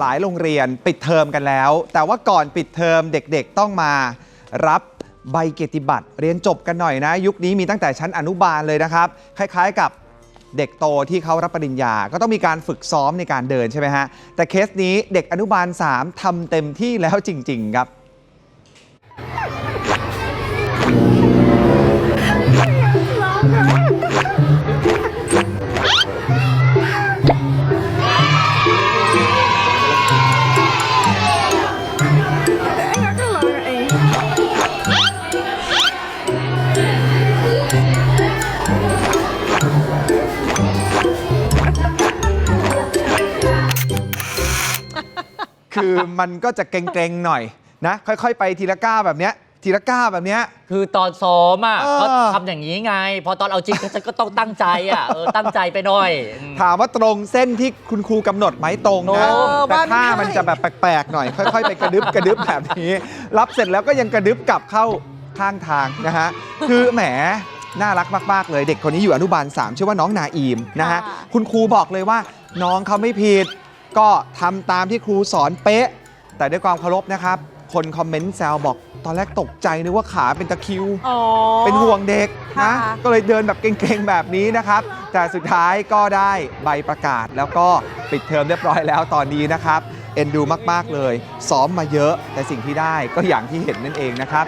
หลายโรงเรียนปิดเทอมกันแล้ว แต่ว่าก่อนปิดเทอมเด็กๆต้องมารับใบเกียรติบัตรเรียนจบกันหน่อยนะ ยุคนี้มีตั้งแต่ชั้นอนุบาลเลยนะครับ คล้ายๆกับเด็กโตที่เขารับปริญญา ก็ต้องมีการฝึกซ้อมในการเดินใช่ไหมฮะแต่เคสนี้เด็กอนุบาล 3ทำเต็มที่แล้วจริง ๆ ครับ คือมันก็จะเกรงๆหน่อยนะ ค่อยๆ ไปทีละก้าวแบบเนี้ยทีละก้าวแบบเนี้ย คือตอนซ้อมอะเออก็ทำอย่างนี้ไง พอตอนเอาจริงก็ก็ต้องตั้งใจอะเออตั้งใจไปหน่อยอืม ถามว่าตรงเส้นที่คุณครูกำหนดไหมตรงนะโอ้แต่บ้านท่าไม่มันจะแบบแปลกๆหน่อย ค่อยๆ ไปกระดึบกระดึบแบบนี้ รับเสร็จแล้วก็ยังกระดึบกลับเข้าข้างทางนะฮะ คือแหมน่ารักมากๆเลยเด็กคนนี้อยู่อนุบาล3ชื่อว่าน้องนาอีมนะฮะค่ะ คุณครูบอกเลยว่าน้องเขาไม่ผิด ก็ทำตามที่ครูสอนเป๊ะ แต่ด้วยความเคารพนะครับ คนคอมเมนต์แซวบอก ตอนแรกตกใจนึกว่าขาเป็นตะคริว อ๋อ เป็นห่วงเด็กนะ ค่ะ ก็เลยเดินแบบเกรงๆแบบนี้นะครับ แต่สุดท้ายก็ได้ใบประกาศแล้วก็ปิดเทอมเรียบร้อยแล้วตอนนี้นะครับ เอ็นดูมาก ๆ เลย ซ้อมมาเยอะ แต่สิ่งที่ได้ก็อย่างที่เห็นนั่นเองนะครับ